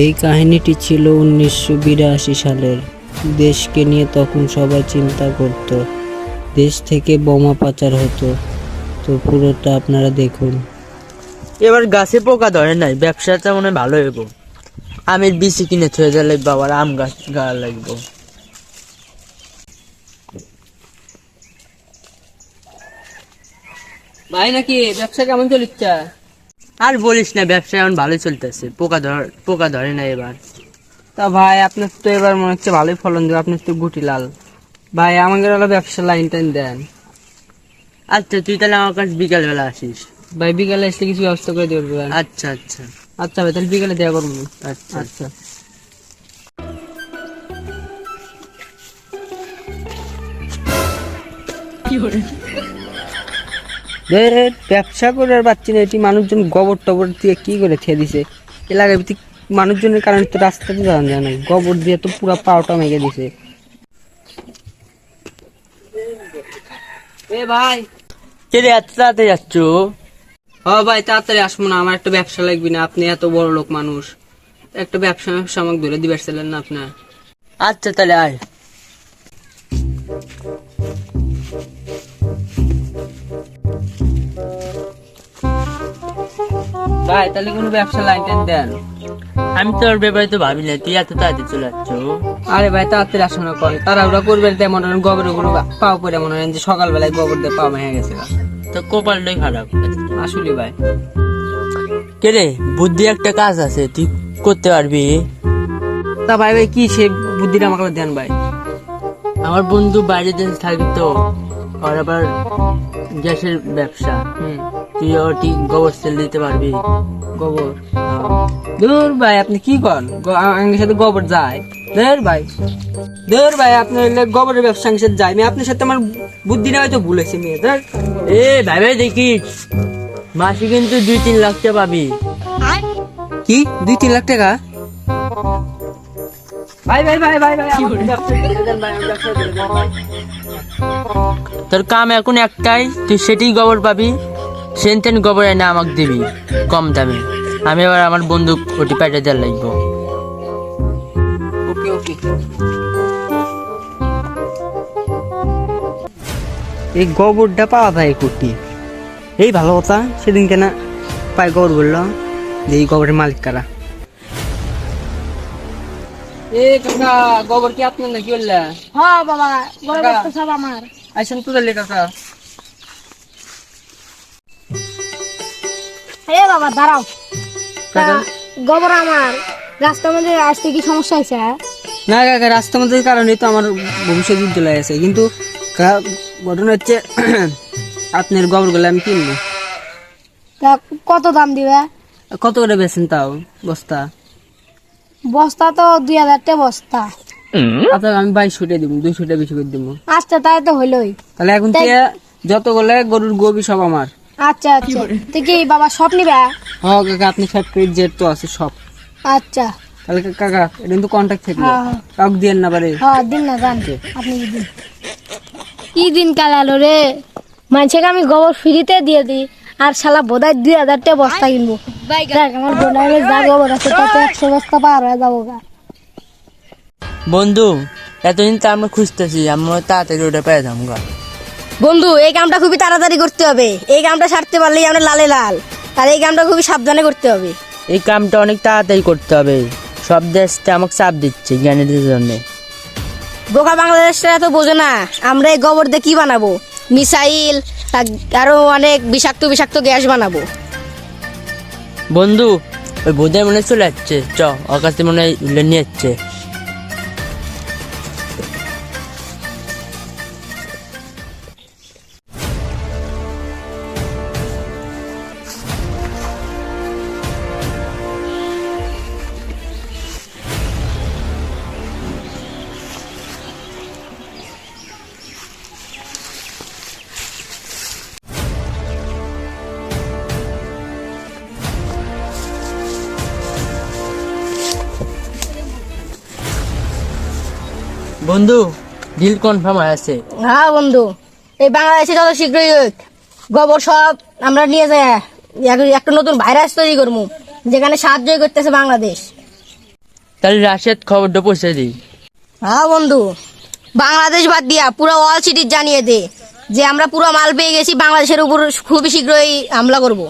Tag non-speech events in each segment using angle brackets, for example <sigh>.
এই কাহিনীটি ছিল উনিশশো বিরাশি সালের। দেশকে নিয়ে তখন সবাই চিন্তা করত। দেশ থেকে বোমা পাচার হতো। তো পুরোটা আপনারা দেখুন। এবার গাছে পোকা ধরে নাই ব্যবসাটা মনে হয় ভালো হইব। আমের বিচি কিনে থয়ে গেলে বাবার আম গাছ গাড়া লাগবো। ভাই নাকি ব্যবসা কেমন চলিচ্ছে? আর বলিস না ব্যবসা এখন ভালোই চলতেছে। পোকা ধর পোকা ধরে না এবার। তা ভাই আপনার তো এবার মনে হচ্ছে ভালোই ফলন দেবে আপনার তো গুটি লাল। ভাই আমাদের হলো ব্যবসা লাইন টাইন দেন। আচ্ছা তুই তাহলে আমার কাছে বিকালবেলা আসিস। ভাই বিকালে এসে কিছু ব্যবস্থা করে দেবেন আচ্ছা আচ্ছা। আচ্ছা ভাই তাহলে বিকালে দেওয়া করব। আচ্ছা আচ্ছা। দের ব্যবসা করে আর পাচ্ছি না এটি মানুষজন গোবর টবর দিয়ে কি করে খেয়ে দিছে? এলাকায় ভিত্তিক মানুষজনের কারণে তো রাস্তাতে যাওয়া যায় না। গোবর দিয়ে তো পুরো পাওটা মেঘে দিছে। এ ভাই। কে রে এত তাড়াতাড়ি যাচ্ছ হ ভাই তাড়াতাড়ি আসব না আমার একটা ব্যবসা লাগবে না আপনি এত বড় লোক মানুষ। একটা ব্যবসা ব্যবসা আমাকে ধরে দিবে ছিলেন না আপনার। আচ্ছা তাহলে আয়। ভাই তাহলে কোনো ব্যবসা লাইন টাইন দেন। আমি তোর ব্যাপারে তো ভাবি না তুই এত তাড়াতাড়ি চলে যাচ্ছ আরে ভাই তাড়াতাড়ি আসো না কোন তারা ওরা করবে তাই মনে হয় গোবরগুলো পাও পরে মনে হয় যে সকালবেলায় গোবর দিয়ে পাও ভেঙে গেছে তো কপালটাই খারাপ। আসলে ভাই। কে রে বুদ্ধি একটা কাজ আছে তুই করতে পারবি? তা ভাই ভাই কি সে বুদ্ধিটা আমাকে দেন ভাই? আমার বন্ধু বাইরে দেশে থাকি তো আর আবার গ্যাসের ব্যবসা। হুম। তুই গোবর সেল দিতে পারবি। গোবর? দূর ভাই, আপনি কি করেন আমার সাথে গোবর যায়। দূর ভাই। দূর ভাই, আপনি হইলে গোবরের ব্যবসা সাথে যায়। আমি আপনার সাথে আমার বুদ্ধিটা হয়তো ভুলেছি মেয়ে। ধর। এ, ভাই ভাই দেখিস মাসে কিন্তু দুই, তিন লাখ টাকা পাবি। কি? দুই, তিন লাখ টাকা। তোর কাম এখন একটাই, তুই সেটি গোবর পাবি। সেন তেন গোবর এনে আমাকে দিবি কম দামে। আমি এবার আমার বন্ধু ওটি পেটে দেওয়ার লাগবো। ওকে ওকে। এই গোবরটা পাওয়া যায় কুটি। এই ভালো কথা সেদিন কেনা পাই গোবর বলল যে এই গোবরের মালিক কারা? এ কাকা গোবর কি আপনার নাকি বললা? হ্যাঁ বাবা কাকা। ব্যস্ত সব আমার। আইসেন তো তাহলে কাকা। এ বাবা দাঁড়াও। গোবর আমার। রাস্তার মধ্যে আসতে কি সমস্যা হয়েছে? হ্যাঁ? না কাকা রাস্তার মধ্যে কারণে তো আমার ভবিষ্যৎ উজ্জ্বল হয়ে আছে কিন্তু ঘটনা হচ্ছে <clears throat> আপনার গোবরগুলো আমি কিনবো। তা কত দাম দিবে? কত করে বেছেন তাও বস্তা? বস্তা তো দুই হাজার বস্তা। আপনার আমি বাইশশো টাকা দিব দুইশো টাকা বেশি করে দিব। আচ্ছা তাই তো হইলই। তাহলে এখন যতগুলো গরুর গোবি সব আমার। আচ্ছা আচ্ছা। তুই কি বাবা সব নিবে? হ কাকা আপনি তো আছে সব। আচ্ছা। তাহলে কাকা এটা কিন্তু কন্ট্যাক্ট থাকবে হ্যাঁ, হ্যাঁ। কাউকে না পারে হ্যাঁ দিন না জান আপনি কি দিন। কি দিন কাল আলো রে? মানুষকে আমি গোবর ফ্রিতে দিয়ে দিই। আর শালা বোধহয় দুই হাজার টাকা বস্তা কিনবো। দেখ আমার বোনারে যা গোবর আছে তাতে একশো বস্তা পার হয়ে যাব বন্ধু এতদিন তো আমরা খুঁজতেছি আমরা তাড়াতাড়ি ওটা পেয়ে যাব গা। বন্ধু এই কামটা খুবই তাড়াতাড়ি করতে হবে। এই কামটা সারতে পারলেই আমরা লালে লাল। আর এই কামটা খুবই সাবধানে করতে হবে। এই কামটা অনেক তাড়াতাড়ি করতে হবে। সব দেশটা আমাকে চাপ দিচ্ছে জ্ঞানের জন্য। বোকা বাংলাদেশটা এত বোঝে না আমরা এই গোবর দিয়ে কি বানাবো? মিসাইল আর আরও অনেক বিষাক্ত বিষাক্ত গ্যাস বানাবো। বন্ধু ওই বোধহয় মনে চলে যাচ্ছে চ থেকে মনে হয় নিয়ে যাচ্ছে বন্ধু ডিল কনফার্ম হয়ে আছে। হ্যাঁ বন্ধু। এই বাংলাদেশে যত শীঘ্রই হোক গোবর সব আমরা নিয়ে যাই। একটা নতুন ভাইরাস তৈরি করব যেখানে সাহায্য করতেছে বাংলাদেশ। তাহলে রাশিয়ার খবরটা পৌঁছে দিই। হ্যাঁ বন্ধু। বাংলাদেশ বাদ দিয়া পুরো অল সিটি জানিয়ে দে যে আমরা পুরো মাল পেয়ে গেছি বাংলাদেশের উপর খুবই শীঘ্রই হামলা করব।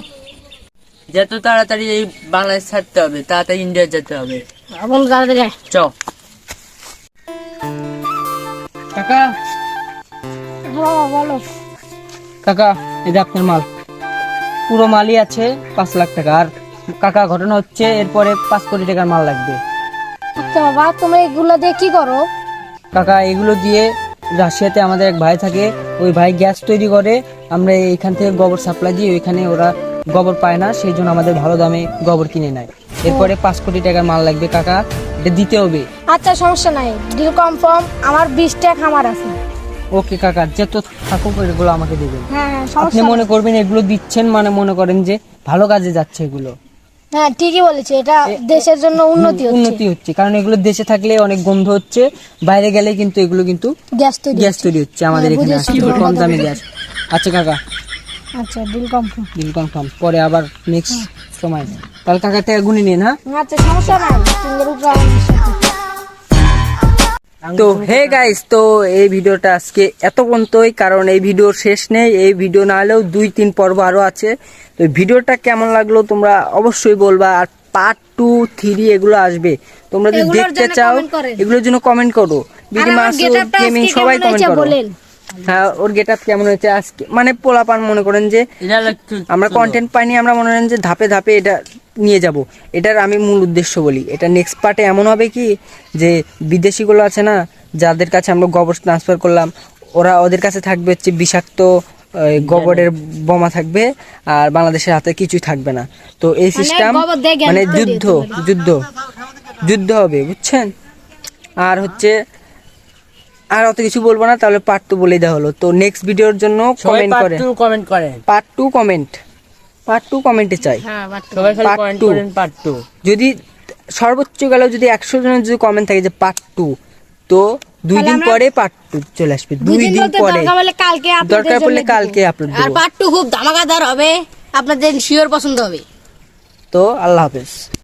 যত তাড়াতাড়ি এই বাংলাদেশ ছাড়তে হবে তাড়াতাড়ি ইন্ডিয়া যেতে হবে। বন্ধু তাড়াতাড়ি। চ। কাকা। বলো। কাকা এই যে আপনার মাল। পুরো মালই আছে পাঁচ লাখ টাকা। আর কাকা ঘটনা হচ্ছে এরপরে পাঁচ কোটি টাকার মাল লাগবে। আচ্ছা বাবা তুমি এগুলো দিয়ে কি করো? কাকা এগুলো দিয়ে রাশিয়াতে আমাদের এক ভাই থাকে। ওই ভাই গ্যাস তৈরি করে। আমরা এইখান থেকে গোবর সাপ্লাই দিই। ওইখানে ওরা গোবর পায় না। সেই জন্য আমাদের ভালো দামে গোবর কিনে নেয়। এরপরে পাঁচ কোটি টাকার মাল লাগবে কাকা। এটা দিতে হবে। আচ্ছা সমস্যা নাই। ডিল কনফার্ম আমার বিশটা খামার আছে। ওকে কাকা যত থাকুক এগুলো আমাকে দেবেন। হ্যাঁ হ্যাঁ আপনি সমস্যা মনে করবেন এগুলো দিচ্ছেন মানে মনে করেন যে ভালো কাজে যাচ্ছে এগুলো। হ্যাঁ ঠিকই বলেছে। এটা দেশের জন্য উন্নতি হচ্ছে। উন্নতি হচ্ছে। কারণ এগুলো দেশে থাকলে অনেক গন্ধ হচ্ছে। বাইরে গেলে কিন্তু এগুলো কিন্তু গ্যাস তৈরি গ্যাস তৈরি হচ্ছে আমাদের হ্যাঁ, এখানে কম দামে গ্যাস। আচ্ছা কাকা আচ্ছা ডিল কনফার্ম বিল কনফার্ম পরে আবার নেক্সট সময় তাহলে কাকা টাকা গুনে নিন হ্যাঁ? আচ্ছা সমস্যা নাই আছে। তো হে গাইস তো এই ভিডিওটা আজকে এত পর্যন্তই কারণ এই ভিডিও শেষ নেই এই ভিডিও না হলেও দুই তিন পর্ব আরও আছে। তো ভিডিওটা কেমন লাগল তোমরা অবশ্যই বলবা আর পার্ট টু থ্রি এগুলো আসবে। তোমরা যদি দেখতে চাও এগুলোর জন্য কমেন্ট করো। বিডি মাসুদ গেমিং সবাই কমেন্ট করো। ওর গেট কেমন হয়েছে? আজকে মানে পোলাপান মনে করেন যে আমরা কন্টেন্ট পাইনি আমরা মনে করেন যে ধাপে ধাপে এটা নিয়ে যাব। এটার আমি মূল উদ্দেশ্য বলি। এটা নেক্সট পার্টে এমন হবে কি যে বিদেশিগুলো আছে না যাদের কাছে আমরা গোবর ট্রান্সফার করলাম ওরা ওদের কাছে থাকবে হচ্ছে বিষাক্ত গোবরের বোমা থাকবে আর বাংলাদেশের হাতে কিছুই থাকবে না। তো এই সিস্টেম জ্ঞান মানে যুদ্ধ যুদ্ধ যুদ্ধ হবে বুঝছেন? আর হচ্ছে আর অত কিছু বলব না তাহলে পার্ট টু বলে দেওয়া হলো। তো নেক্সট ভিডিওর জন্য কমেন্ট পার্ট টু কমেন্ট করেন part two comment part two কমেন্টে চাই। করেন পার্ট টু যদি সর্বোচ্চ গেলেও যদি একশো জনের যদি কমেন্ট থাকে যে পার্ট টু তো দুই দিন পরে পার্ট টু চলে আসবে। দুই দিন পরে। দরকার পড়লে কালকে আপলোড আর পার্ট টু খুব ধামাকাদার হবে। আপনাদের শিওর পছন্দ হবে। তো আল্লাহ হাফেজ।